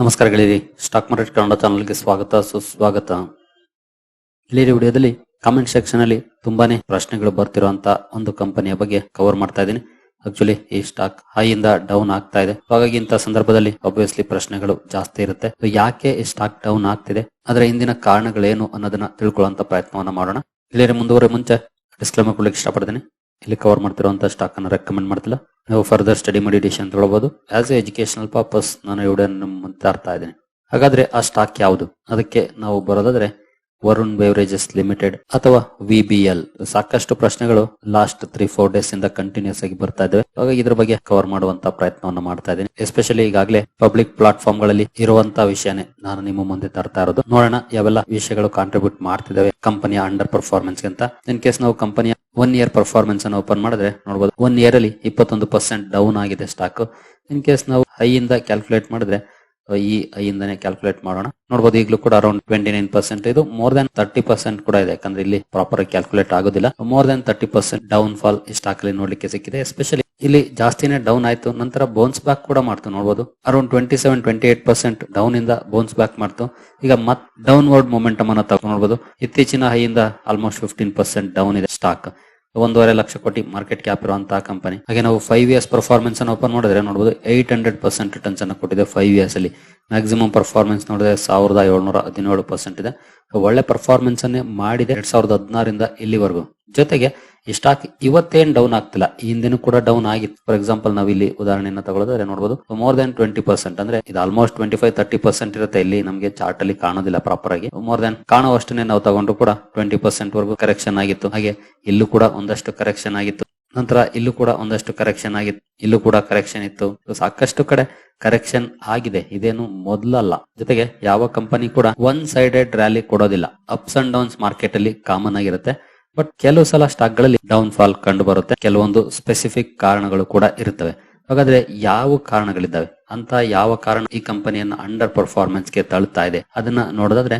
ನಮಸ್ಕಾರ ಗೆಳೆಯರಿ. Stock market Kannada ಚಾನಲ್ಗೆ ಸ್ವಾಗತ, ಸುಸ್ವಾಗತ. ಗೆಳೆಯರಿ, ವಿಡಿಯೋದಲ್ಲಿ ಕಾಮೆಂಟ್ ಸೆಕ್ಷನ್ ಅಲ್ಲಿ ತುಂಬಾನೇ ಪ್ರಶ್ನೆಗಳು ಬರ್ತಿರುವಂತ ಒಂದು ಕಂಪನಿಯ ಬಗ್ಗೆ ಕವರ್ ಮಾಡ್ತಾ ಇದ್ದೀನಿ. ಆಕ್ಚುಲಿ ಈ ಸ್ಟಾಕ್ ಹೈ ಇಂದ ಡೌನ್ ಆಗ್ತಾ ಇದೆ. ಹಾಗಾಗಿ ಇಂಥ ಸಂದರ್ಭದಲ್ಲಿ ಆಬ್ವಿಯಸ್ಲಿ ಪ್ರಶ್ನೆಗಳು ಜಾಸ್ತಿ ಇರುತ್ತೆ. ಯಾಕೆ ಈ ಸ್ಟಾಕ್ ಡೌನ್ ಆಗ್ತಿದೆ? ಅದರ ಹಿಂದಿನ ಕಾರಣಗಳೇನು ಅನ್ನೋದನ್ನ ತಿಳ್ಕೊಳ್ಳುವಂತ ಪ್ರಯತ್ನವನ್ನ ಮಾಡೋಣ. ಗೆಳೆಯರಿ ಮುಂದುವರೆ ಮುಂಚೆ ಡಿಸ್ಕ್ಲೇಮರ್ ಕೊಡ್ಲಿಕ್ಕೆ ಇಷ್ಟಪಡ್ತೀನಿ. ಇಲ್ಲಿ ಕವರ್ ಮಾಡ್ತಿರುವಂತಹ ಸ್ಟಾಕ್ ಅನ್ನ ರೆಕಮೆಂಡ್ ಮಾಡ್ತಿಲ್ಲ. ನೀವು ಫರ್ದರ್ ಸ್ಟಡಿ ಮಾಡಿ ಅಂತ ತಗೊಳ್ಬಹುದು ಆಸ್ ಎ ಎಜುಕೇಶನಲ್ ಪರ್ಪಸ್ ನಾನು ಮುಂದೆ ತರ್ತಾ ಇದ್ದೀನಿ. ಹಾಗಾದ್ರೆ ಆ ಸ್ಟಾಕ್ ಯಾವುದು? ಅದಕ್ಕೆ ನಾವು ಬರೋದಾದ್ರೆ ವರುಣ್ ಬೇವರೇಜಸ್ ಲಿಮಿಟೆಡ್ ಅಥವಾ ವಿಬಿಎಲ್ ಸಾಕಷ್ಟು ಪ್ರಶ್ನೆಗಳು ಲಾಸ್ಟ್ ತ್ರೀ ಫೋರ್ ಡೇಸ್ ಇಂದ ಕಂಟಿನ್ಯೂಸ್ ಆಗಿ ಬರ್ತಾ ಇದ್ದಾವೆ ಹಾಗಾಗಿ ಇದ್ರ ಬಗ್ಗೆ ಕವರ್ ಮಾಡುವಂತ ಪ್ರಯತ್ನವನ್ನು ಮಾಡ್ತಾ ಇದ್ದೀನಿ. ಎಸ್ಪೆಷಲಿ ಈಗಾಗಲೇ ಪಬ್ಲಿಕ್ ಪ್ಲಾಟ್ಫಾರ್ಮ್ಗಳಲ್ಲಿ ಇರುವಂತಹ ವಿಷಯನೇ ನಾನು ನಿಮ್ಮ ಮುಂದೆ ತರ್ತಾ ಇರೋದು. ನೋಡೋಣ ಯಾವೆಲ್ಲ ವಿಷಯಗಳು ಕಾಂಟ್ರಿಬ್ಯೂಟ್ ಮಾಡ್ತಿದ್ದಾವೆ ಕಂಪನಿಯ ಅಂಡರ್ ಪರ್ಫಾರ್ಮೆನ್ಸ್ ಅಂತ. ಇನ್ ಕೇಸ್ ನಾವು ಕಂಪನಿಯ ಒನ್ ಇಯರ್ ಪರ್ಫಾರ್ಮೆನ್ಸ್ ಅನ್ನು ಓಪನ್ ಮಾಡಿದ್ರೆ ನೋಡಬಹುದು ಒನ್ ಇಯರ್ ಅಲ್ಲಿ ಇಪ್ಪತ್ತೊಂದು ಪರ್ಸೆಂಟ್ ಡೌನ್ ಆಗಿದೆ ಸ್ಟಾಕ್ ಇನ್ ಕೇಸ್ ನಾವು ಹೈ ಇಂದ ಕ್ಯಾಲ್ಕುಲೇಟ್ ಮಾಡಿದ್ರೆ ಈ ಐ ಇಂದಾನೆ ಕ್ಯಾಲ್ಕುಲೇಟ್ ಮಾಡೋಣ. ನೋಡಬಹುದು ಈಗಲೂ ಕೂಡ ಅರೌಂಡ್ ಟ್ವೆಂಟಿ ನೈನ್ ಪರ್ಸೆಂಟ್ ಇದು. ಮೋರ್ ದನ್ ತರ್ಟಿ ಪರ್ಸೆಂಟ್ ಕೂಡ ಇದೆ. ಯಾಕಂದ್ರೆ ಇಲ್ಲಿ ಪ್ರಾಪರ್ ಕ್ಯಾಲ್ಕುಲೇಟ್ ಆಗೋದಿಲ್ಲ. More than thirty percent downfall stock ಅಲ್ಲಿ ನೋಡ್ಲಿಕ್ಕೆ ಸಿಕ್ಕಿದೆ. ಎಸ್ಪೆಷಲಿ ಇಲ್ಲಿ ಜಾಸ್ತಿನೇ ಡೌನ್ ಆಯ್ತು. ನಂತರ ಬೌನ್ಸ್ ಬ್ಯಾಕ್ ಕೂಡ ಮಾಡ್ತು ನೋಡಬಹುದು around twenty seven twenty eight percent down ಇಂದ ಬೌನ್ಸ್ ಬ್ಯಾಕ್ ಮಾಡ್ತು. ಈಗ ಮತ್ ಡೌನ್ವರ್ಡ್ ಮೊಮೆಂಟಮ್ ಅನ್ನ ನೋಡಬಹುದು ಇತ್ತೀಚಿನ ಹೈ ಇಂದ ಆಲ್ಮೋಸ್ಟ್ ಫಿಫ್ಟೀನ್ ಪರ್ಸೆಂಟ್ ಡೌನ್ ಇದೆ ಸ್ಟಾಕ್ ಒಂದೂವರೆ ಲಕ್ಷ ಕೋಟಿ ಮಾರ್ಕೆಟ್ ಕ್ಯಾಪ್ ಇರುವಂತಹ ಕಂಪನಿ ಹಾಗೆ ನಾವು ಫೈವ್ ಇಯರ್ಸ್ ಪರ್ಫಾರ್ಮೆನ್ಸ್ ಅನ್ನು ಓಪನ್ ಮಾಡಿದ್ರೆ ನೋಡಬಹುದು ಏಟ್ ಹಂಡ್ರೆಡ್ ಪರ್ಸೆಂಟ್ ರಿಟರ್ನ್ಸ್ ಅನ್ನು ಕೊಟ್ಟಿದೆ ಫೈವ್ ಇಯರ್ಸ್ ಅಲ್ಲಿ. ಮ್ಯಾಕ್ಸಿಮಮ್ ಪರ್ಫಾರ್ಮೆನ್ಸ್ ನೋಡಿದ್ರೆ ಸಾವಿರದ ಏಳ್ನೂರ ಹದಿನೇಳು ಪರ್ಸೆಂಟ್ ಇದೆ. ಒಳ್ಳೆ ಪರ್ಫಾರ್ಮೆನ್ಸ್ ಅನ್ನೇ ಮಾಡಿದೆ. ಎರಡ್ ಸಾವಿರದ ಹದಿನಾರಿಂದ ಇಲ್ಲಿವರೆಗೂ. ಜೊತೆಗೆ ಈ ಸ್ಟಾಕ್ ಇವತ್ತೇನ್ ಡೌನ್ ಆಗ್ತಿಲ್ಲ. ಈ ಹಿಂದಿನ ಕೂಡ ಡೌನ್ ಆಗಿತ್ತು. ಫಾರ್ ಎಕ್ಸಾಂಪಲ್ ನಾವು ಇಲ್ಲಿ ಉದಾಹರಣೆಯನ್ನು ತಗೊಳ್ಳೋದ್ರೆ ನೋಡಬಹುದು ಮೋರ್ ದನ್ ಟ್ವೆಂಟಿ ಪರ್ಸೆಂಟ್ ಅಂದ್ರೆ ಇದು almost twenty five thirty percent ಇರುತ್ತೆ ಇಲ್ಲಿ ನಮಗೆ ಚಾರ್ಟ್ ಅಲ್ಲಿ ಕಾಣೋದಿಲ್ಲ ಪ್ರಾಪರ್ ಆಗಿ. ಮೋರ್ ದನ್ ಕಾಣುವಷ್ಟನ್ನೇ ನಾವು ತಗೊಂಡ್ರು ಕೂಡ ಟ್ವೆಂಟಿ ಪರ್ಸೆಂಟ್ ವರೆಗೂ ಕರೆಕ್ಷನ್ ಆಗಿತ್ತು. ಹಾಗೆ ಇಲ್ಲೂ ಕೂಡ ಒಂದಷ್ಟು ಕರೆಕ್ಷನ್ ಆಗಿತ್ತು. ನಂತರ ಇಲ್ಲೂ ಕೂಡ ಒಂದಷ್ಟು ಕರೆಕ್ಷನ್ ಆಗಿತ್ತು. ಇಲ್ಲೂ ಕೂಡ ಕರೆಕ್ಷನ್ ಇತ್ತು. ಸಾಕಷ್ಟು ಕಡೆ ಕರೆಕ್ಷನ್ ಆಗಿದೆ. ಇದೇನು ಮೊದಲಲ್ಲ. ಜೊತೆಗೆ ಯಾವ ಕಂಪನಿ ಕೂಡ ಒನ್ ಸೈಡೆಡ್ ರ್ಯಾಲಿ ಕೊಡೋದಿಲ್ಲ. ಅಪ್ಸ್ ಅಂಡ್ ಡೌನ್ಸ್ ಮಾರ್ಕೆಟ್ ಅಲ್ಲಿ ಕಾಮನ್ ಆಗಿರುತ್ತೆ. ಬಟ್ ಕೆಲವು ಸಲ ಸ್ಟಾಕ್ಗಳಲ್ಲಿ ಡೌನ್ ಫಾಲ್ ಕಂಡು ಬರುತ್ತೆ ಕೆಲವೊಂದು ಸ್ಪೆಸಿಫಿಕ್ ಕಾರಣಗಳು ಕೂಡ ಇರುತ್ತವೆ. ಹಾಗಾದ್ರೆ ಯಾವ ಕಾರಣಗಳಿದ್ದಾವೆ? ಅಂತ ಯಾವ ಕಾರಣ ಈ ಕಂಪನಿಯನ್ನ ಅಂಡರ್ ಪರ್ಫಾರ್ಮೆನ್ಸ್ಗೆ ತಳ್ಳುತ್ತಾ ಇದೆ? ಅದನ್ನ ನೋಡೋದಾದ್ರೆ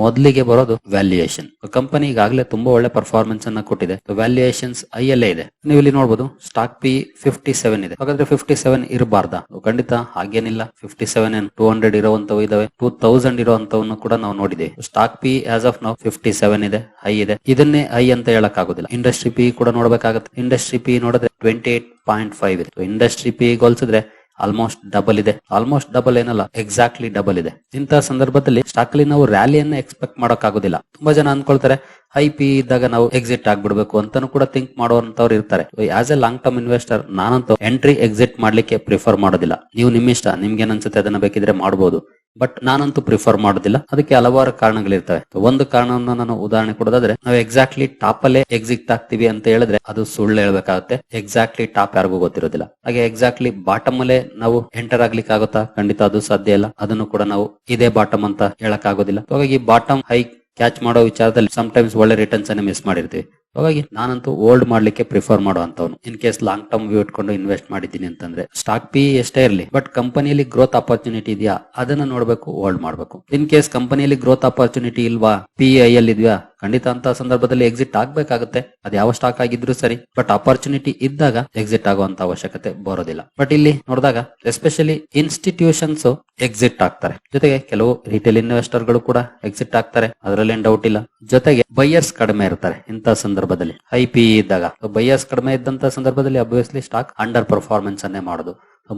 ಮೊದಲಿಗೆ ಬರೋದು ವ್ಯಾಲ್ಯೂಯೇಷನ್ ಕಂಪನಿ ಈಗಾಗಲೇ ತುಂಬಾ ಒಳ್ಳೆ ಪರ್ಫಾರ್ಮೆನ್ಸ್ ಅನ್ನ ಕೊಟ್ಟಿದೆ. ವ್ಯಾಲ್ಯೂಯೇಷನ್ಸ್ ಐ ಅಲ್ಲೇ ಇದೆ. ನೀವು ಇಲ್ಲಿ ನೋಡಬಹುದು ಸ್ಟಾಕ್ ಪಿ ಫಿಫ್ಟಿ ಸೆವೆನ್ ಇದೆ. ಹಾಗಾದ್ರೆ ಫಿಫ್ಟಿ ಸೆವೆನ್ ಇರಬಾರ್ದ ಖಂಡಿತ ಹಾಗೇನಿಲ್ಲ. ಫಿಫ್ಟಿ ಸೆವೆನ್ ಏನ್ ಟೂ ಹಂಡ್ರೆಡ್ ಇರುವಂತವು ಇದಾವೆ. ಟೂ ತೌಸಂಡ್ ಇರುವಂತವನ್ನು ಕೂಡ ನಾವು ನೋಡಿದ್ದೇವೆ ಸ್ಟಾಕ್ ಪಿ ಆಸ್ ಆಫ್ ನಾವು ಫಿಫ್ಟಿ ಸೆವೆನ್ ಇದೆ ಹೈ ಇದೆ. ಇದನ್ನೇ ಹೈ ಅಂತ ಹೇಳಕ್ ಆಗುದಿಲ್ಲ ಇಂಡಸ್ಟ್ರಿ ಪಿ ಕೂಡ ನೋಡಬೇಕಾಗುತ್ತೆ. ಇಂಡಸ್ಟ್ರಿ ಪಿ ನೋಡಿದ್ರೆ ಟ್ವೆಂಟಿ ಏಟ್ ಪಾಯಿಂಟ್ ಫೈವ್ ಇದೆ ಇಂಡಸ್ಟ್ರಿ ಪಿ ಹೋಲಿಸಿದ್ರೆ ಆಲ್ಮೋಸ್ಟ್ ಡಬಲ್ ಇದೆ. ಆಲ್ಮೋಸ್ಟ್ ಡಬಲ್ ಏನಲ್ಲ ಎಕ್ಸಾಕ್ಟ್ಲಿ ಡಬಲ್ ಇದೆ. ಇಂತಹ ಸಂದರ್ಭದಲ್ಲಿ ಸ್ಟಾಕ್ ಅಲ್ಲಿ ನಾವು ರ್ಯಾಲಿಯನ್ನ ಎಕ್ಸ್ಪೆಕ್ಟ್ ಮಾಡಕ್ ಆಗುದಿಲ್ಲ ತುಂಬಾ ಜನ ಅನ್ಕೊಳ್ತಾರೆ ಹೈ ಪಿ ಇದ್ದಾಗ ನಾವು ಎಕ್ಸಿಟ್ ಆಗ್ಬಿಡ್ಬೇಕು ಅಂತಾನು ಕೂಡ ಥಿಂಕ್ ಮಾಡುವಂತವ್ರು ಇರ್ತಾರೆ. As a long term investor ನಾನಂತೂ ಎಂಟ್ರಿ ಎಕ್ಸಿಟ್ ಮಾಡ್ಲಿಕ್ಕೆ ಪ್ರಿಫರ್ ಮಾಡೋದಿಲ್ಲ. ನೀವು ನಿಮ್ಮಿಷ್ಟ ನಿಮ್ಗೆ ಅನ್ಸುತ್ತೆ ಅದನ್ನ ಬೇಕಿದ್ರೆ ಮಾಡಬಹುದು ಬಟ್ ನಾನಂತೂ ಪ್ರಿಫರ್ ಮಾಡೋದಿಲ್ಲ. ಅದಕ್ಕೆ ಹಲವಾರು ಕಾರಣಗಳಿರ್ತವೆ. ಒಂದು ಕಾರಣ ನಾನು ಉದಾಹರಣೆ ಕೊಡೋದಾದ್ರೆ, ನಾವು ಎಕ್ಸಾಕ್ಟ್ಲಿ ಟಾಪ್ ಅಲ್ಲೇ ಎಕ್ಸಿಟ್ ಆಗ್ತೀವಿ ಅಂತ ಹೇಳಿದ್ರೆ ಅದು ಸುಳ್ಳು ಹೇಳ್ಬೇಕಾಗುತ್ತೆ. ಎಕ್ಸಾಕ್ಟ್ಲಿ ಟಾಪ್ ಯಾರಿಗೂ ಗೊತ್ತಿರೋದಿಲ್ಲ. ಹಾಗೆ ಎಕ್ಸಾಕ್ಟ್ಲಿ ಬಾಟಮ್ ಅಲ್ಲೇ ನಾವು ಎಂಟರ್ ಆಗ್ಲಿಕ್ಕೆ ಆಗುತ್ತಾ ಖಂಡಿತ ಅದು ಸಾಧ್ಯ ಇಲ್ಲ. ಅದನ್ನು ಕೂಡ ನಾವು ಇದೇ ಬಾಟಮ್ ಅಂತ ಹೇಳಕ್ ಆಗೋದಿಲ್ಲ ಹಾಗಾಗಿ ಬಾಟಮ್ ಹೈ ಕ್ಯಾಚ್ ಮಾಡೋ ವಿಚಾರದಲ್ಲಿ ಟೈಮ್ಸ್ ಒಳ್ಳೆ ರಿಟರ್ನ್ಸ್ ಅನ್ನ ಮಿಸ್ ಮಾಡಿರ್ತೀವಿ. ಹಾಗಾಗಿ ನಾನಂತೂ ಹೋಲ್ಡ್ ಮಾಡ್ಲಿಕ್ಕೆ prefer ಮಾಡುವಂತವನು in case long term view ಇಟ್ಕೊಂಡು ಇನ್ವೆಸ್ಟ್ ಮಾಡಿದ್ದೀನಿ ಅಂತಂದ್ರೆ ಸ್ಟಾಕ್ ಪಿ ಎಷ್ಟೇ ಇರಲಿ, ಬಟ್ ಕಂಪನಿಯಲ್ಲಿ ಗ್ರೋತ್ ಅಪರ್ಚುನಿಟಿ ಇದೆಯಾ, ಅದನ್ನ ನೋಡ್ಬೇಕು ಹೋಲ್ಡ್ ಮಾಡ್ಬೇಕು. ಇನ್ ಕೇಸ್ ಕಂಪನಿಯಲ್ಲಿ ಗ್ರೋತ್ ಅಪರ್ಚುನಿಟಿ ಇಲ್ವಾ, ಪಿ ಐ ಅಲ್ಲಿ ಇದೆಯಾ ಖಂಡಿತ ಅಂತ ಸಂದರ್ಭದಲ್ಲಿ ಎಕ್ಸಿಟ್ ಆಗ್ಬೇಕಾಗುತ್ತೆ. ಅದು ಯಾವ ಸ್ಟಾಕ್ ಆಗಿದ್ರು ಸರಿ ಬಟ್ ಅಪರ್ಚುನಿಟಿ ಇದ್ದಾಗ ಎಕ್ಸಿಟ್ ಆಗುವಂತ ಅವಶ್ಯಕತೆ ಬರೋದಿಲ್ಲ. ಬಟ್ ಇಲ್ಲಿ ನೋಡಿದಾಗ ಎಸ್ಪೆಷಲಿ ಇನ್ಸ್ಟಿಟ್ಯೂಷನ್ಸ್ ಎಕ್ಸಿಟ್ ಆಗ್ತಾರೆ. ಜೊತೆಗೆ ಕೆಲವು ರಿಟೇಲ್ ಇನ್ವೆಸ್ಟರ್ಗಳು ಕೂಡ ಎಕ್ಸಿಟ್ ಆಗ್ತಾರೆ. ಅದರಲ್ಲೇನ್ ಡೌಟ್ ಇಲ್ಲ. ಜೊತೆಗೆ ಬೈಯರ್ಸ್ ಕಡಿಮೆ ಇರ್ತಾರೆ ಇಂತ ಸಂದರ್ಭದಲ್ಲಿ. ಐ ಪಿ ಇದ್ದಾಗ. ಬೈಯರ್ಸ್ ಕಡಿಮೆ ಇದ್ದಂತ ಸಂದರ್ಭದಲ್ಲಿ ಅಬ್ವಿಯಸ್ಲಿ ಸ್ಟಾಕ್ ಅಂಡರ್ ಪರ್ಫಾರ್ಮೆನ್ಸ್ ಅನ್ನೇ ಮಾಡೋದು.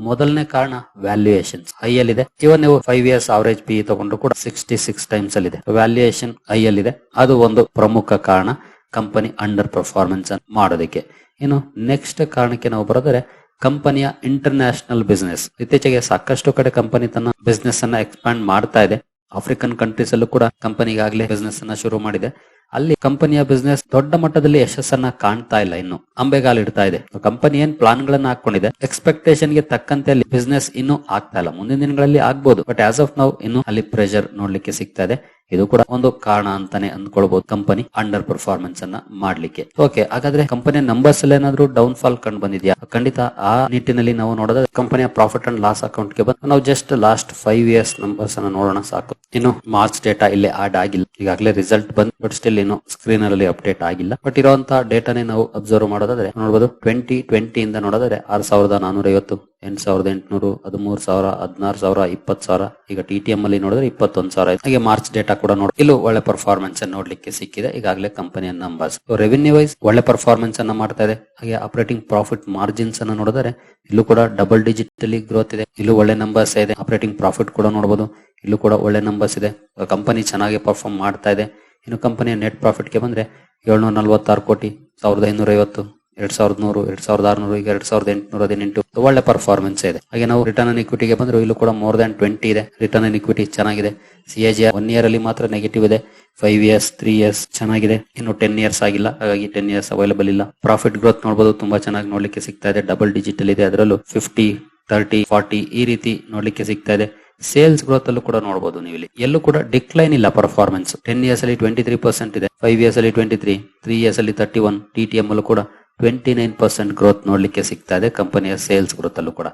ಮೊದಲನೇ ಕಾರಣ ವ್ಯಾಲ್ಯೂಯೇಷನ್ ಐ ಅಲ್ಲಿ ಇದೆ ಇವನ್ ನೀವು ಫೈವ್ ಇಯರ್ಸ್ ಅವರೇಜ್ ಪಿ ತಗೊಂಡ್ರು ಕೂಡ ಸಿಕ್ಸ್ಟಿ ಸಿಕ್ಸ್ ಟೈಮ್ಸ್ ಅಲ್ಲಿ ಇದೆ ವ್ಯಾಲ್ಯೂಯೇಷನ್ ಐ ಅಲ್ಲಿ ಇದೆ ಅದು ಒಂದು ಪ್ರಮುಖ ಕಾರಣ ಕಂಪನಿ ಅಂಡರ್ ಪರ್ಫಾರ್ಮೆನ್ಸ್ ಮಾಡೋದಕ್ಕೆ. ಇನ್ನು ನೆಕ್ಸ್ಟ್ ಕಾರಣಕ್ಕೆ ನಾವು ಬರೋದ್ರೆ ಕಂಪನಿಯ ಇಂಟರ್ನ್ಯಾಷನಲ್ ಬಿಸ್ನೆಸ್ ಇತ್ತೀಚೆಗೆ ಸಾಕಷ್ಟು ಕಡೆ ಕಂಪನಿ ತನ್ನ ಬಿಸ್ನೆಸ್ ಅನ್ನ ಎಕ್ಸ್ಪಾಂಡ್ ಮಾಡ್ತಾ ಇದೆ. ಆಫ್ರಿಕನ್ ಕಂಟ್ರೀಸ್ ಅಲ್ಲೂ ಕೂಡ ಕಂಪನಿಗಾಗಲೇ ಬಿಸ್ನೆಸ್ ಅನ್ನ ಶುರು ಮಾಡಿದೆ. ಅಲ್ಲಿ ಕಂಪನಿಯ ಬಿಸ್ನೆಸ್ ದೊಡ್ಡ ಮಟ್ಟದಲ್ಲಿ ಯಶಸ್ಸನ್ನ ಕಾಣ್ತಾ ಇಲ್ಲ ಇನ್ನು. ಅಂಬೆಗಾಲ್ ಇಡ್ತಾ ಇದೆ. ಕಂಪನಿ ಏನ್ ಪ್ಲಾನ್ ಗಳನ್ನ ಹಾಕೊಂಡಿದೆ ಎಕ್ಸ್ಪೆಕ್ಟೇಷನ್ಗೆ ತಕ್ಕಂತೆ ಅಲ್ಲಿ ಬಿಸ್ನೆಸ್ ಇನ್ನೂ ಆಗ್ತಾ ಇಲ್ಲ. ಮುಂದಿನ ದಿನಗಳಲ್ಲಿ ಆಗ್ಬಹುದು ಬಟ್ ಆಸ್ ಆಫ್ ನಾವು ಇನ್ನು ಅಲ್ಲಿ ಪ್ರೆಷರ್ ನೋಡ್ಲಿಕ್ಕೆ ಸಿಗ್ತಾ ಇದೆ. ಇದು ಕೂಡ ಒಂದು ಕಾರಣ ಅಂತಾನೆ ಅಂದ್ಕೊಳ್ಬಹುದು ಕಂಪನಿ ಅಂಡರ್ ಪರ್ಫಾರ್ಮೆನ್ಸ್ ಅನ್ನ ಮಾಡ್ಲಿಕ್ಕೆ. ಓಕೆ ಹಾಗಾದ್ರೆ ಕಂಪನಿಯ ನಂಬರ್ಸ್ ಅಲ್ಲಿ ಏನಾದ್ರು ಡೌನ್ ಫಾಲ್ ಕಂಡು ಬಂದಿದ್ಯಾ? ಖಂಡಿತ ಆ ನಿಟ್ಟಿನಲ್ಲಿ ನಾವು ನೋಡೋದಾದ್ರೆ ಕಂಪನಿಯ ಪ್ರಾಫಿಟ್ ಅಂಡ್ ಲಾಸ್ ಅಕೌಂಟ್ಗೆ ಬಂದು ನಾವು just last five years numbers ಅನ್ನ ನೋಡೋಣ ಸಾಕು. ಇನ್ನು ಮಾರ್ಚ್ ಡೇಟಾ ಇಲ್ಲಿ ಆಡ್ ಆಗಿಲ್ಲ. ಈಗಾಗಲೇ ರಿಸಲ್ಟ್ ಬಂದ್ ಬಟ್ ಸ್ಟಿಲ್ ಇನ್ನು ಸ್ಕ್ರೀನ್ ಅಲ್ಲಿ ಅಪ್ಡೇಟ್ ಆಗಿಲ್ಲ. ಬಟ್ ಇರುವಂತಹ ಡೇಟಾನೇ ನಾವು ಅಬ್ಸರ್ವ್ ಮಾಡೋದಾದ್ರೆ ನೋಡಬಹುದು ಟ್ವೆಂಟಿ ಟ್ವೆಂಟಿ ಇಂದ ನೋಡಿದ್ರೆ ಆರ್ ಸಾವಿರದ ನಾನೂರ ಐವತ್ತು ಎಂಟ್ ಸಾವಿರದ ಎಂಟುನೂರು, ಹದಿಮೂರು ಸಾವಿರ, ಹದಿನಾರು ಸಾವಿರ, ಇಪ್ಪತ್ತು ಸಾವಿರ. ಈಗ ಟಿ ಟಿ ಎಂ ಅಲ್ಲಿ ನೋಡಿದ್ರೆ ಇಪ್ಪತ್ತೊಂದು ಸಾವಿರ. ಹಾಗೆ ಮಾರ್ಚ್ ಡೇಟಾ ಕೂಡ ನೋಡಿ ಇಲ್ಲೂ ಒಳ್ಳೆ ಪರ್ಫಾರ್ಮೆನ್ಸ್ ನೋಡ್ಲಿಕ್ಕೆ ಸಿಕ್ಕಿದೆ. ಈಗಾಗಲೇ ಕಂಪನಿಯ ನಂಬರ್ಸ್ ರೆವಿನ್ಯೂ ವೈಸ್ ಒಳ್ಳೆ ಪರ್ಫಾರ್ಮೆನ್ಸ್ ಅನ್ನ ಮಾಡ್ತಾ ಇದೆ. ಹಾಗೆ ಆಪರೇಟಿಂಗ್ ಪ್ರಾಫಿಟ್ ಮಾರ್ಜಿನ್ಸ್ ಅನ್ನ ನೋಡಿದರೆ ಇಲ್ಲೂ ಕೂಡ ಡಬಲ್ ಡಿಜಿಟ್ ಅಲ್ಲಿ ಗ್ರೋತ್ ಇದೆ. ಇಲ್ಲೂ ಒಳ್ಳೆ ನಂಬರ್ಸ್ ಇದೆ. ಆಪರೇಟಿಂಗ್ ಪ್ರಾಫಿಟ್ ಕೂಡ ನೋಡಬಹುದು ಇಲ್ಲೂ ಕೂಡ ಒಳ್ಳೆ ನಂಬರ್ಸ್ ಇದೆ. ಕಂಪನಿ ಚೆನ್ನಾಗಿ ಪರ್ಫಾರ್ಮ್ ಮಾಡ್ತಾ ಇದೆ. ಇನ್ನು ಕಂಪನಿಯ ನೆಟ್ ಪ್ರಾಫಿಟ್ಗೆ ಬಂದ್ರೆ ಏಳ್ನೂರ ನಲ್ವತ್ತಾರು ಕೋಟಿ, ಸಾವಿರದ ಐನೂರ ಐವತ್ತು ಎರಡ್ ಸಾವಿರದ ನೂರು, ಎರಡ್ ಸಾವಿರದ ಆರ್ನೂರು, ಈಗ ಎರಡ್ ಸಾವಿರದ ಎಂಟುನೂರ ಹದಿನೆಂಟು ಒಳ್ಳೆ ಪರ್ಫಾರ್ಮೆನ್ಸ್ ಇದೆ. ಹಾಗೆ ನಾವು ರಿಟರ್ನ್ ಅನ್ ಇಕ್ವಿಟಿಗೆ ಬಂದ್ರೆ ಇಲ್ಲೂ ಕೂಡ ಮೋರ್ ದನ್ ಟ್ವೆಂಟಿ ಇದೆ. ರಿಟರ್ನ್ ಆನ್ ಇಕ್ವಿಟಿ ಚೆನ್ನಾಗಿದೆ. C A G one year ಅಲ್ಲಿ ಮಾತ್ರ ನೆಗೆಟಿವ್ ಇದೆ. ಫೈವ್ ಇಯರ್ಸ್ ತ್ರೀ ಇಯರ್ಸ್ ಚೆನ್ನಾಗಿದೆ. ಇನ್ನು ಟೆನ್ ಇಯರ್ಸ್ ಆಗಿಲ್ಲ. ಹಾಗಾಗಿ ಟೆನ್ ಇಯರ್ಸ್ ಅವೈಲಬಲ್ ಇಲ್ಲ. ಪ್ರಾಫಿಟ್ ಗ್ರೋತ್ ನೋಡಬಹುದು ತುಂಬಾ ಚೆನ್ನಾಗಿ ನೋಡ್ಲಿಕ್ಕೆ ಸಿಗ್ತಾ ಇದೆ. ಡಬಲ್ ಡಿಜಿಟಲ್ ಇದೆ. ಅದರಲ್ಲೂ ಫಿಫ್ಟಿ ತರ್ಟಿ ಫಾರ್ಟಿ ಈ ರೀತಿ ನೋಡ್ಲಿಕ್ಕೆ ಸಿಗ್ತಾ ಇದೆ. ಸೇಲ್ಸ್ ಗ್ರೋತ್ ಅಲ್ಲೂ ಕೂಡ ನೋಡಬಹುದು ನೀವು ಇಲ್ಲಿ. ಎಲ್ಲೂ ಕೂಡ ಡಿಕ್ಲೈನ್ ಇಲ್ಲ ಪರ್ಫಾರ್ಮೆನ್ಸ್ ಟೆನ್ ಇಯರ್ಸ್ ಅಲ್ಲಿ ಟ್ವೆಂಟಿ ತ್ರೀ ಪರ್ಸೆಂಟ್ ಇದೆ. ಫೈವ್ ಇಯರ್ಸ್ ಅಲ್ಲಿ ಟ್ವೆಂಟಿ ತ್ರೀ ತ್ರೀ ಇಯರ್ಸ್ ಅಲ್ಲಿ thirty one T T M ಅಲ್ಲೂ ಕೂಡ ಟ್ವೆಂಟಿ ನೈನ್ ಪರ್ಸೆಂಟ್ ಗ್ರೋತ್ ನೋಡ್ಲಿಕ್ಕೆ ಸಿಗ್ತಾ ಇದೆ. ಕಂಪನಿಯ ಸೇಲ್ಸ್ ಗ್ರೋತ್ ಅಲ್ಲೂ ಕೂಡ.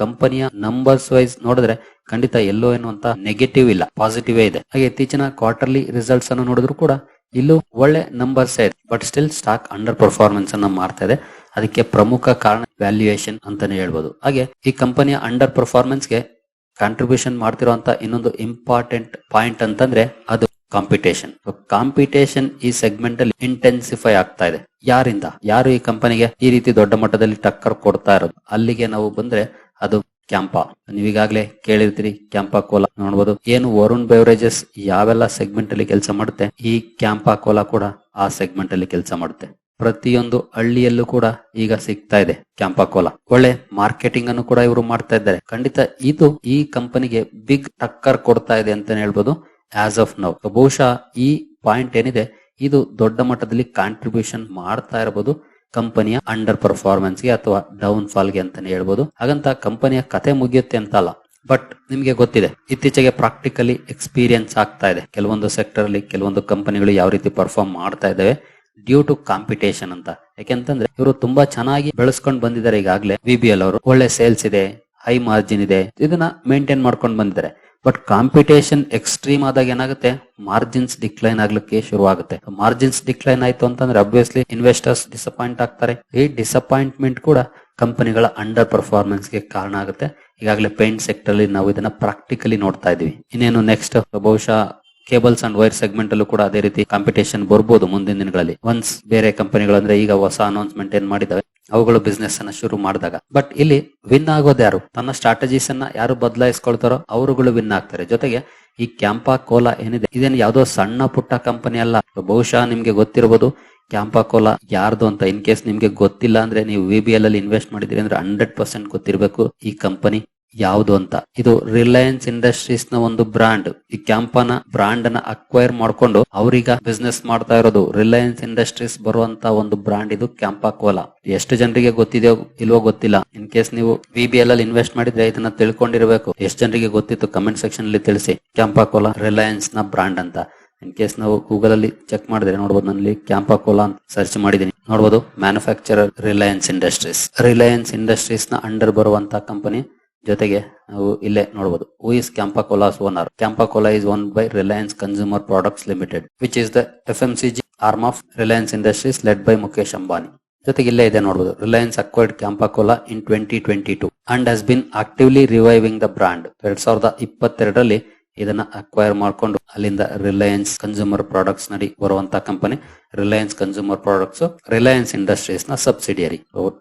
ಕಂಪನಿಯ ನಂಬರ್ಸ್ ವೈಸ್ ನೋಡಿದ್ರೆ ಖಂಡಿತ ಎಲ್ಲೋ ಏನು ಅಂತ ನೆಗೆಟಿವ್ ಇಲ್ಲ. ಪಾಸಿಟಿವ್ ಇದೆ. ಹಾಗೆ ಇತ್ತೀಚಿನ ಕ್ವಾರ್ಟರ್ಲಿ ರಿಸಲ್ಟ್ಸ್ ಅನ್ನು ನೋಡಿದ್ರು ಕೂಡ ಇಲ್ಲೂ ಒಳ್ಳೆ ನಂಬರ್ಸ್ ಇದೆ. But still stock underperformance ಅನ್ನ ಮಾಡ್ತಾ ಇದೆ. ಅದಕ್ಕೆ ಪ್ರಮುಖ ಕಾರಣ ವ್ಯಾಲ್ಯೂಯೇಷನ್ ಅಂತಾನೆ ಹೇಳ್ಬೋದು. ಹಾಗೆ ಈ ಕಂಪನಿಯ ಅಂಡರ್ ಪರ್ಫಾರ್ಮೆನ್ಸ್ಗೆ ಕಾಂಟ್ರಿಬ್ಯೂಷನ್ ಮಾಡ್ತಿರುವಂತ ಇನ್ನೊಂದು ಇಂಪಾರ್ಟೆಂಟ್ ಪಾಯಿಂಟ್ ಅಂತಂದ್ರೆ ಅದು ಕಾಂಪಿಟೇಷನ್ ಕಾಂಪಿಟೇಷನ್ ಈ ಸೆಗ್ಮೆಂಟ್ ಅಲ್ಲಿ ಇಂಟೆನ್ಸಿಫೈ ಆಗ್ತಾ ಇದೆ. ಯಾರಿಂದ? ಯಾರು ಈ ಕಂಪನಿಗೆ ಈ ರೀತಿ ದೊಡ್ಡ ಮಟ್ಟದಲ್ಲಿ ಟಕ್ಕರ್ ಕೊಡ್ತಾ ಇರೋದು? ಅಲ್ಲಿಗೆ ನಾವು ಬಂದ್ರೆ ಅದು ಕ್ಯಾಂಪಾ ನೀವೀಗಾಗಲೇ ಕೇಳಿರ್ತೀರಿ ಕ್ಯಾಂಪಾ ಕೋಲಾ ನೋಡ್ಬೋದು. ಏನು ವರುಣ್ ಬೆವರೇಜಸ್ ಯಾವೆಲ್ಲ ಸೆಗ್ಮೆಂಟ್ ಅಲ್ಲಿ ಕೆಲಸ ಮಾಡುತ್ತೆ? ಈ ಕ್ಯಾಂಪಾ ಕೋಲಾ ಕೂಡ ಆ ಸೆಗ್ಮೆಂಟ್ ಅಲ್ಲಿ ಕೆಲಸ ಮಾಡುತ್ತೆ. ಪ್ರತಿಯೊಂದು ಹಳ್ಳಿಯಲ್ಲೂ ಕೂಡ ಈಗ ಸಿಗ್ತಾ ಇದೆ ಕ್ಯಾಂಪಾ ಕೋಲಾ ಒಳ್ಳೆ ಮಾರ್ಕೆಟಿಂಗ್ ಅನ್ನು ಕೂಡ ಇವರು ಮಾಡ್ತಾ ಇದ್ದಾರೆ. ಖಂಡಿತ ಇದು ಈ ಕಂಪನಿಗೆ ಬಿಗ್ ಟಕ್ಕರ್ ಕೊಡ್ತಾ ಇದೆ ಅಂತಾನೆ ಹೇಳ್ಬೋದು. ಆಸ್ ಆಫ್ ನೌ ಬಹುಶಃ ಈ ಪಾಯಿಂಟ್ ಏನಿದೆ, ಇದು ದೊಡ್ಡ ಮಟ್ಟದಲ್ಲಿ ಕಾಂಟ್ರಿಬ್ಯೂಷನ್ ಮಾಡ್ತಾ ಇರಬಹುದು ಕಂಪನಿಯ ಅಂಡರ್ ಪರ್ಫಾರ್ಮೆನ್ಸ್ಗೆ ಅಥವಾ ಡೌನ್ ಫಾಲ್ಗೆ ಅಂತಾನೆ ಹೇಳ್ಬೋದು. ಹಾಗಂತ ಕಂಪನಿಯ ಕತೆ ಮುಗಿಯುತ್ತೆ ಅಂತ ಅಲ್ಲ ಬಟ್ ನಿಮ್ಗೆ ಗೊತ್ತಿದೆ, ಇತ್ತೀಚೆಗೆ ಪ್ರಾಕ್ಟಿಕಲಿ ಎಕ್ಸ್ಪೀರಿಯನ್ಸ್ ಆಗ್ತಾ ಇದೆ. ಕೆಲವೊಂದು ಸೆಕ್ಟರ್ ಅಲ್ಲಿ ಕೆಲವೊಂದು ಕಂಪನಿಗಳು ಯಾವ ರೀತಿ ಪರ್ಫಾರ್ಮ್ ಮಾಡ್ತಾ ಇದಾವೆ ಡ್ಯೂ ಟು ಕಾಂಪಿಟೇಷನ್ ಅಂತ. ಯಾಕೆಂತಂದ್ರೆ, ಇವರು ತುಂಬಾ ಚೆನ್ನಾಗಿ ಬೆಳೆಸ್ಕೊಂಡು ಬಂದಿದ್ದಾರೆ ಈಗಾಗಲೇ. ವಿ ಬಿ ಅವರು ಒಳ್ಳೆ ಸೇಲ್ಸ್ ಇದೆ ಹೈ ಮಾರ್ಜಿನ್ ಇದೆ, ಇದನ್ನ ಮೇಂಟೈನ್ ಮಾಡ್ಕೊಂಡು ಬಂದಿದ್ದಾರೆ. ಬಟ್ ಕಾಂಪಿಟೇಷನ್ ಎಕ್ಸ್ಟ್ರೀಮ್ ಆದಾಗ ಏನಾಗುತ್ತೆ? ಮಾರ್ಜಿನ್ಸ್ ಡಿಕ್ಲೈನ್ ಆಗ್ಲಿಕ್ಕೆ ಶುರು ಆಗುತ್ತೆ ಮಾರ್ಜಿನ್ಸ್ ಡಿಕ್ಲೈನ್ ಆಯ್ತು ಅಂತಂದ್ರೆ ಅಬ್ವಿಯಸ್ಲಿ ಇನ್ವೆಸ್ಟರ್ಸ್ ಡಿಸಪಾಯಿಂಟ್ ಆಗ್ತಾರೆ. ಈ ಡಿಸಪಾಯಿಂಟ್ಮೆಂಟ್ ಕೂಡ ಕಂಪನಿಗಳ ಅಂಡರ್ ಪರ್ಫಾರ್ಮೆನ್ಸ್ಗೆ ಕಾರಣ ಆಗುತ್ತೆ. ಈಗಾಗಲೇ ಪೇಂಟ್ ಸೆಕ್ಟರ್ ಅಲ್ಲಿ ನಾವು ಇದನ್ನ ಪ್ರಾಕ್ಟಿಕಲಿ ನೋಡ್ತಾ ಇದೀವಿ ಇನ್ನೇನು ನೆಕ್ಸ್ಟ್ ಬಹುಶಃ ಕೇಬಲ್ಸ್ ಅಂಡ್ ವೈರ್ ಸೆಗ್ಮೆಂಟ್ ಅಲ್ಲೂ ಕೂಡ ಅದೇ ರೀತಿ ಕಾಂಪಿಟೇಷನ್ ಬರ್ಬೋದು ಮುಂದಿನ ದಿನಗಳಲ್ಲಿ. ಒನ್ಸ್ ಬೇರೆ ಕಂಪನಿಗಳು ಅಂದ್ರೆ ಈಗ ಹೊಸ ಅನೌನ್ಸ್ಮೆಂಟ್ ಏನ್ ಮಾಡಿದಾವೆ ಅವುಗಳು ಬಿಸ್ನೆಸ್ ಅನ್ನ ಶುರು ಮಾಡಿದಾಗ. ಬಟ್ ಇಲ್ಲಿ ವಿನ್ ಆಗೋದು ಯಾರು? ತನ್ನ ಸ್ಟ್ರಾಟಜೀಸ್ ಅನ್ನ ಯಾರು ಬದಲಾಯಿಸ್ಕೊಳ್ತಾರೋ ಅವರುಗಳು ವಿನ್ ಆಗ್ತಾರೆ. ಜೊತೆಗೆ ಈ ಕ್ಯಾಂಪಾ ಕೋಲಾ ಏನಿದೆ? ಇದೇನು ಯಾವ್ದೋ ಸಣ್ಣ ಪುಟ್ಟ ಕಂಪನಿ ಅಲ್ಲ. ಬಹುಶಃ ನಿಮ್ಗೆ ಗೊತ್ತಿರಬಹುದು ಕ್ಯಾಂಪಾ ಕೋಲಾ ಯಾರ್ದು ಅಂತ. ಇನ್ ಕೇಸ್ ನಿಮ್ಗೆ ಗೊತ್ತಿಲ್ಲ ಅಂದ್ರೆ ನೀವು ವಿ ಬಿ ಎಲ್ ಅಲ್ಲಿ ಇನ್ವೆಸ್ಟ್ ಮಾಡಿದ್ರಿ ಅಂದ್ರೆ ಹಂಡ್ರೆಡ್ ಪರ್ಸೆಂಟ್ ಗೊತ್ತಿರಬೇಕು ಈ ಕಂಪನಿ ಯಾವುದು ಅಂತ. ಇದು ರಿಲಯನ್ಸ್ ಇಂಡಸ್ಟ್ರೀಸ್ನ ಒಂದು ಬ್ರಾಂಡ್. ಈ ಕ್ಯಾಂಪನ ಬ್ರಾಂಡ್ನ ಅಕ್ವೈರ್ ಮಾಡ್ಕೊಂಡು ಅವ್ರೀಗ ಬಿಸ್ನೆಸ್ ಮಾಡ್ತಾ ಇರೋದು ರಿಲಯನ್ಸ್ ಇಂಡಸ್ಟ್ರೀಸ್ ಬರುವಂತ ಒಂದು ಬ್ರಾಂಡ್ ಇದು ಕ್ಯಾಂಪಾ ಕೋಲಾ ಎಷ್ಟು ಜನರಿಗೆ ಗೊತ್ತಿದೆಯೋ ಇಲ್ವೋ ಗೊತ್ತಿಲ್ಲ. ಇನ್ ಕೇಸ್ ನೀವು ವಿ ಬಿ ಎಲ್ ಅಲ್ಲಿ ಇನ್ವೆಸ್ಟ್ ಮಾಡಿದ್ರೆ ಇದನ್ನ ತಿಳ್ಕೊಂಡಿರ್ಬೇಕು. ಎಷ್ಟು ಜನರಿಗೆ ಗೊತ್ತಿತ್ತು ಕಮೆಂಟ್ ಸೆಕ್ಷನ್ ಅಲ್ಲಿ ತಿಳಿಸಿ. ಕ್ಯಾಂಪಾ ಕೋಲಾ ರಿಲಯನ್ಸ್ನ ಬ್ರಾಂಡ್ ಅಂತ. ಇನ್ ಕೇಸ್ ನಾವು ಗೂಗಲ್ ಅಲ್ಲಿ ಚೆಕ್ ಮಾಡಿದ್ರೆ ನೋಡಬಹುದು ನಲ್ಲಿ ಕ್ಯಾಂಪಾ ಕೋಲಾ ಅಂತ ಸರ್ಚ್ ಮಾಡಿದೀನಿ. ನೋಡಬಹುದು ಮ್ಯಾನುಫ್ಯಾಕ್ಚರರ್ ರಿಲಯನ್ಸ್ ಇಂಡಸ್ಟ್ರೀಸ್ ರಿಲಯನ್ಸ್ ಇಂಡಸ್ಟ್ರೀಸ್ನ ಅಂಡರ್ ಬರುವಂತ ಕಂಪನಿ ಜೊತೆಗೆ ನಾವು ಇಲ್ಲೇ ನೋಡಬಹುದು who is Campa Cola's owner Campa Cola is own by Reliance Consumer Products Limited which is the F M C G arm of Reliance Industries led by Mukesh Ambani ಜೊತೆಗೆ ಇಲ್ಲೇ ಇದೆ ನೋಡಬಹುದು Reliance acquired Campa Cola in twenty twenty two and has been actively reviving the brand ಎರಡ್ ಸಾವಿರದ ಇಪ್ಪತ್ತೆರಡರಲ್ಲಿ ಇದನ್ನ acquire ಮಾಡ್ಕೊಂಡು ಅಲ್ಲಿಂದ ರಿಲಯನ್ಸ್ ಕನ್ಸ್ಯೂಮರ್ ಪ್ರಾಡಕ್ಟ್ಸ್ ನಡಿ ಬರುವಂತ company Reliance Consumer Products Reliance ಇಂಡಸ್ಟ್ರೀಸ್ನ subsidiary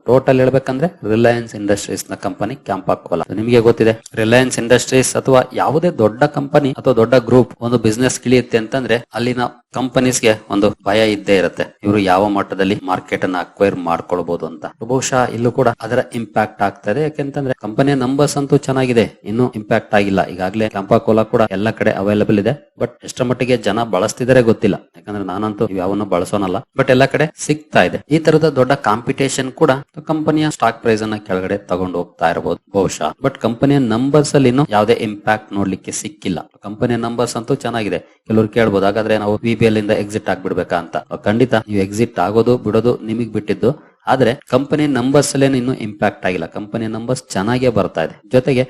total ಹೇಳ್ಬೇಕಂದ್ರೆ ರಿಲಯನ್ಸ್ ಇಂಡಸ್ಟ್ರೀಸ್ನ ಕಂಪನಿ ಕ್ಯಾಂಪಾ ಕೋಲಾ ನಿಮಗೆ ಗೊತ್ತಿದೆ. ರಿಲಯನ್ಸ್ ಇಂಡಸ್ಟ್ರೀಸ್ ಅಥವಾ ಯಾವುದೇ ದೊಡ್ಡ ಕಂಪನಿ ಅಥವಾ ದೊಡ್ಡ ಗ್ರೂಪ್ ಒಂದು ಬಿಸ್ನೆಸ್ ಕಿಳಿಯುತ್ತೆ ಅಂತಂದ್ರೆ ಅಲ್ಲಿನ ಕಂಪನೀಸ್ಗೆ ಒಂದು ಭಯ ಇದ್ದೇ ಇರುತ್ತೆ. ಇವರು ಯಾವ ಮಟ್ಟದಲ್ಲಿ ಮಾರ್ಕೆಟ್ ಅನ್ನ ಅಕ್ವೈರ್ ಮಾಡ್ಕೊಳ್ಬಹುದು ಅಂತ. ಬಹುಶಃ ಇಲ್ಲೂ ಕೂಡ ಅದರ ಇಂಪ್ಯಾಕ್ಟ್ ಆಗ್ತದೆ. ಯಾಕೆಂತಂದ್ರೆ ಕಂಪನಿಯ ನಂಬರ್ಸ್ ಅಂತೂ ಚೆನ್ನಾಗಿದೆ. ಇನ್ನು ಇಂಪ್ಯಾಕ್ಟ್ ಆಗಿಲ್ಲ. ಈಗಾಗಲೇ ಕ್ಯಾಂಪಾ ಕೋಲಾ ಕೂಡ ಎಲ್ಲ ಕಡೆ ಅವೈಲೇಬಲ್ ಇದೆ. ಬಟ್ ಎಷ್ಟರ ಮಟ್ಟಿಗೆ ಜನ ಬಳಸ್ತಿದಾರೆ ಗೊತ್ತಿಲ್ಲ. ಯಾಕಂದ್ರೆ ನಾನಂತೂ ಯಾವನ್ನೂ ಬಳಸೋನಲ್ಲ. ಬಟ್ ಎಲ್ಲಾ ಕಡೆ ಸಿಗ್ತಾ ಇದೆ. ಈ ತರದ ದೊಡ್ಡ ಕಾಂಪಿಟೇಷನ್ ಕೂಡ ಕಂಪನಿಯ ಸ್ಟಾಕ್ ಪ್ರೈಸ್ ಅನ್ನ ಕೆಳಗಡೆ ತಗೊಂಡು ಹೋಗ್ತಾ ಇರಬಹುದು ಬಹುಶಃ. ಬಟ್ ಕಂಪನಿಯ ನಂಬರ್ಸ್ ಅಲ್ಲಿ ಇನ್ನು ಯಾವುದೇ ಇಂಪ್ಯಾಕ್ಟ್ ನೋಡ್ಲಿಕ್ಕೆ ಸಿಕ್ಕಿಲ್ಲ. ಕಂಪನಿಯ ನಂಬರ್ಸ್ ಅಂತೂ ಚೆನ್ನಾಗಿದೆ. ಕೆಲವರು ಕೇಳ್ಬೋದು, ಹಾಗಾದ್ರೆ ನಾವು ವಿ ಬಿ ಎಲ್ ಇಂದ ಎಕ್ಸಿಟ್ ಆಗ್ಬಿಡ್ಬೇಕಾ ಅಂತ. ಖಂಡಿತ ನೀವು ಎಕ್ಸಿಟ್ ಆಗೋದು, ಬಿಡೋದು ನಿಮಗ್ ಬಿಟ್ಟಿದ್ದು. ಆದ್ರೆ ಕಂಪನಿ ನಂಬರ್ಸ್ ಅಲ್ಲೇನು ಇನ್ನು ಇಂಪ್ಯಾಕ್ಟ್ ಆಗಿಲ್ಲ. ಕಂಪನಿ ನಂಬರ್ಸ್ ಚೆನ್ನಾಗೇ ಬರ್ತಾ ಇದೆ. ಜೊತೆಗೆ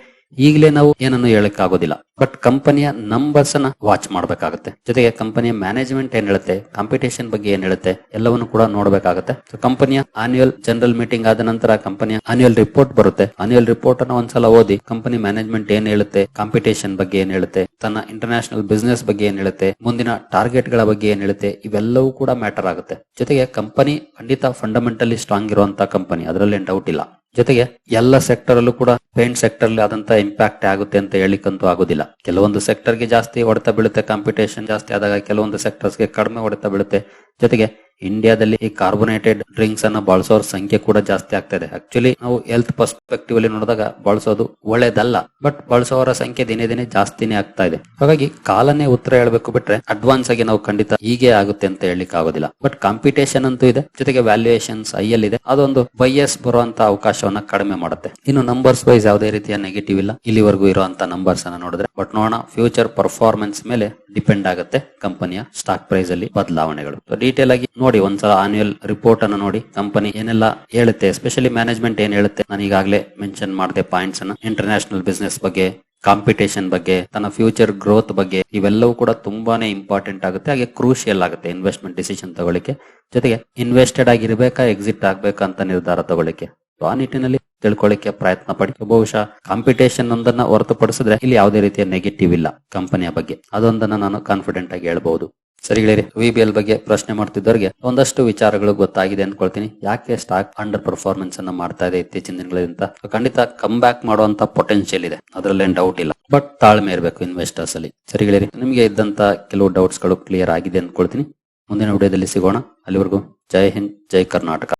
ಈಗಲೇ ನಾವು ಏನನ್ನು ಹೇಳಕ್ ಆಗೋದಿಲ್ಲ ಬಟ್ ಕಂಪನಿಯ ನಂಬರ್ಸ್ ಅನ್ನ ವಾಚ್ ಮಾಡಬೇಕಾಗುತ್ತೆ. ಜೊತೆಗೆ ಕಂಪನಿಯ ಮ್ಯಾನೇಜ್ಮೆಂಟ್ ಏನ್ ಹೇಳುತ್ತೆ ಕಾಂಪಿಟೇಷನ್ ಬಗ್ಗೆ ಏನ್ ಹೇಳುತ್ತೆ, ಎಲ್ಲವನ್ನು ಕೂಡ ನೋಡ್ಬೇಕಾಗುತ್ತೆ. ಕಂಪನಿಯ ಆನ್ಯುವಲ್ ಜನರಲ್ ಮೀಟಿಂಗ್ ಆದ ನಂತರ ಕಂಪನಿಯ ಆನ್ಯುವಲ್ ರಿಪೋರ್ಟ್ ಬರುತ್ತೆ. ಆನ್ಯುವಲ್ ರಿಪೋರ್ಟ್ ಅನ್ನ ಒಂದ್ಸಲ ಓದಿ ಕಂಪನಿ ಮ್ಯಾನೇಜ್ಮೆಂಟ್ ಏನ್ ಹೇಳುತ್ತೆ ಕಾಂಪಿಟೇಷನ್ ಬಗ್ಗೆ ಏನ್ ಹೇಳುತ್ತೆ, ತನ್ನ ಇಂಟರ್ನ್ಯಾಷನಲ್ ಬಿಸಿನೆಸ್ ಬಗ್ಗೆ ಏನ್ ಹೇಳುತ್ತೆ, ಮುಂದಿನ ಟಾರ್ಗೆಟ್ಗಳ ಬಗ್ಗೆ ಏನ್ ಹೇಳುತ್ತೆ, ಇವೆಲ್ಲವೂ ಕೂಡ ಮ್ಯಾಟರ್ ಆಗುತ್ತೆ. ಜೊತೆಗೆ ಕಂಪನಿ ಖಂಡಿತ ಫಂಡಮೆಂಟಲಿ ಸ್ಟ್ರಾಂಗ್ ಇರುವಂತಹ ಕಂಪನಿ ಅದರಲ್ಲಿ ಡೌಟ್ ಇಲ್ಲ. ಜೊತೆಗೆ ಎಲ್ಲ ಸೆಕ್ಟರ್ ಅಲ್ಲೂ ಕೂಡ ಪೇಂಟ್ ಸೆಕ್ಟರ್ ಅಲ್ಲಿ ಆದಂತ ಇಂಪ್ಯಾಕ್ಟ್ ಆಗುತ್ತೆ ಅಂತ ಹೇಳಿಕಂತೂ ಆಗೋದಿಲ್ಲ. ಕೆಲವೊಂದು ಸೆಕ್ಟರ್ಗೆ ಜಾಸ್ತಿ ಹೊಡೆತ ಬೀಳುತ್ತೆ ಕಾಂಪಿಟೇಷನ್ ಜಾಸ್ತಿ ಆದಾಗ ಕೆಲವೊಂದು ಸೆಕ್ಟರ್ಸ್ಗೆ ಕಡಿಮೆ ಹೊಡೆತ ಬೀಳುತ್ತೆ. ಜೊತೆಗೆ ಇಂಡಿಯಾದಲ್ಲಿ ಈ ಕಾರ್ಬೋನೇಟೆಡ್ ಡ್ರಿಂಕ್ಸ್ ಅನ್ನ ಬಳಸೋರ ಸಂಖ್ಯೆ ಕೂಡ ಜಾಸ್ತಿ ಆಗ್ತಾ ಇದೆ ಆಕ್ಚುಲಿ ನಾವು ಹೆಲ್ತ್ ಪರ್ಸ್ಪೆಕ್ಟಿವ್ ಅಲ್ಲಿ ನೋಡಿದಾಗ ಬಳಸೋದು ಒಳ್ಳೇದಲ್ಲ ಬಟ್ ಬಳಸೋರ ಸಂಖ್ಯೆ ದಿನೇ ದಿನೇ ಜಾಸ್ತಿನೇ ಆಗ್ತಾ ಇದೆ. ಹಾಗಾಗಿ ಕಾಲನೇ ಉತ್ತರ ಹೇಳ್ಬೇಕು ಬಿಟ್ರೆ ಅಡ್ವಾನ್ಸ್ ಆಗಿ ನಾವು ಖಂಡಿತ ಹೀಗೆ ಆಗುತ್ತೆ ಅಂತ ಹೇಳಲಿಕ್ಕೆ ಆಗೋದಿಲ್ಲ. ಬಟ್ ಕಾಂಪಿಟೇಷನ್ ಅಂತೂ ಇದೆ. ಜೊತೆಗೆ ವ್ಯಾಲ್ಯೂಯೇಷನ್ಸ್ ಐ ಎಲ್ ಇದೆ. ಅದೊಂದು ಬೈಎಸ್ ಬರುವಂತ ಅವಕಾಶವನ್ನ ಕಡಿಮೆ ಮಾಡುತ್ತೆ. ಇನ್ನು ನಂಬರ್ಸ್ ವೈಸ್ ಯಾವುದೇ ರೀತಿಯ ನೆಗೆಟಿವ್ ಇಲ್ಲ. ಇಲ್ಲಿವರೆಗೂ ಇರುವಂತ ನಂಬರ್ಸ್ ಅನ್ನ ನೋಡಿದ್ರೆ. ಬಟ್ ನೋಡೋಣ ಫ್ಯೂಚರ್ ಪರ್ಫಾರ್ಮೆನ್ಸ್ ಮೇಲೆ ಡಿಪೆಂಡ್ ಆಗುತ್ತೆ ಕಂಪನಿಯ ಸ್ಟಾಕ್ ಪ್ರೈಸ್ ಅಲ್ಲಿ ಬದಲಾವಣೆಗಳು. ಡೀಟೇಲ್ ಆಗಿ ನೋಡಿ, ಒಂದ್ಸಲ ಆನ್ಯುಯಲ್ ರಿಪೋರ್ಟ್ ಅನ್ನು ನೋಡಿ. ಕಂಪನಿ ಏನೆಲ್ಲ ಹೇಳುತ್ತೆ ಎಸ್ಪೆಷಲಿ ಮ್ಯಾನೇಜ್ಮೆಂಟ್ ಏನ್ ಹೇಳುತ್ತೆ, ನಾನು ಈಗಾಗಲೇ ಮೆನ್ಷನ್ ಮಾಡಿದೆ ಪಾಯಿಂಟ್ಸ್ ಅನ್ನು. ಇಂಟರ್ನ್ಯಾಷನಲ್ ಬಿಸ್ನೆಸ್ ಬಗ್ಗೆ ಕಾಂಪಿಟೇಷನ್ ಬಗ್ಗೆ, ತನ್ನ ಫ್ಯೂಚರ್ ಗ್ರೋತ್ ಬಗ್ಗೆ, ಇವೆಲ್ಲವೂ ಕೂಡ ತುಂಬಾನೇ ಇಂಪಾರ್ಟೆಂಟ್ ಆಗುತ್ತೆ. ಹಾಗೆ ಕ್ರೂಷಿಯಲ್ ಆಗುತ್ತೆ ಇನ್ವೆಸ್ಟ್ಮೆಂಟ್ ಡಿಸಿಷನ್ ತಗೊಳ್ಳಿಕ್ಕೆ. ಜೊತೆಗೆ ಇನ್ವೆಸ್ಟೆಡ್ ಆಗಿರ್ಬೇಕಾ ಎಕ್ಸಿಟ್ ಆಗ್ಬೇಕಾ ಅಂತ ನಿರ್ಧಾರ ತಗೊಳ್ಳಿಕ್ಕೆ. ಆ ನಿಟ್ಟಿನಲ್ಲಿ ತಿಳ್ಕೊಳ್ಳಿಕ್ಕೆ ಪ್ರಯತ್ನ ಪಡಿ. ಬಹುಶಃ ಕಾಂಪಿಟೇಷನ್ ಒಂದನ್ನ ಹೊರತುಪಡಿಸಿದ್ರೆ ಇಲ್ಲಿ ಯಾವುದೇ ರೀತಿಯ ನೆಗೆಟಿವ್ ಇಲ್ಲ ಕಂಪನಿಯ ಬಗ್ಗೆ. ಅದೊಂದನ್ನ ನಾನು ಕಾನ್ಫಿಡೆಂಟ್ ಆಗಿ ಹೇಳ್ಬಹುದು. ಸರಿ ಗೆಳೆಯರಿ ವಿ ಬಿ ಎಲ್ ಬಗ್ಗೆ ಪ್ರಶ್ನೆ ಮಾಡ್ತಿದ್ದವರಿಗೆ ಒಂದಷ್ಟು ವಿಚಾರಗಳು ಗೊತ್ತಾಗಿದೆ ಅನ್ಕೊಳ್ತೀನಿ. ಯಾಕೆ ಸ್ಟಾಕ್ ಅಂಡರ್ ಪರ್ಫಾರ್ಮೆನ್ಸ್ ಅನ್ನ ಮಾಡ್ತಾ ಇದೆ ಇತ್ತೀಚಿನ ದಿನಗಳಿಂದ ಖಂಡಿತ ಕಮ್ ಬ್ಯಾಕ್ ಮಾಡುವಂತ ಪೊಟೆನ್ಶಿಯಲ್ ಇದೆ. ಅದರಲ್ಲೇನು ಡೌಟ್ ಇಲ್ಲ. ಬಟ್ ತಾಳ್ಮೆ ಇರಬೇಕು ಇನ್ವೆಸ್ಟರ್ಸ್ ಅಲ್ಲಿ. ಸರಿ ಗೆಳೆಯರಿ, ನಿಮಗೆ ಇದ್ದಂತ ಕೆಲವು ಡೌಟ್ಸ್ಗಳು ಕ್ಲಿಯರ್ ಆಗಿದೆ ಅನ್ಕೊಳ್ತೀನಿ. ಮುಂದಿನ ವಿಡಿಯೋದಲ್ಲಿ ಸಿಗೋಣ. ಅಲ್ಲಿವರೆಗೂ ಜೈ ಹಿಂದ್, ಜೈ ಕರ್ನಾಟಕ.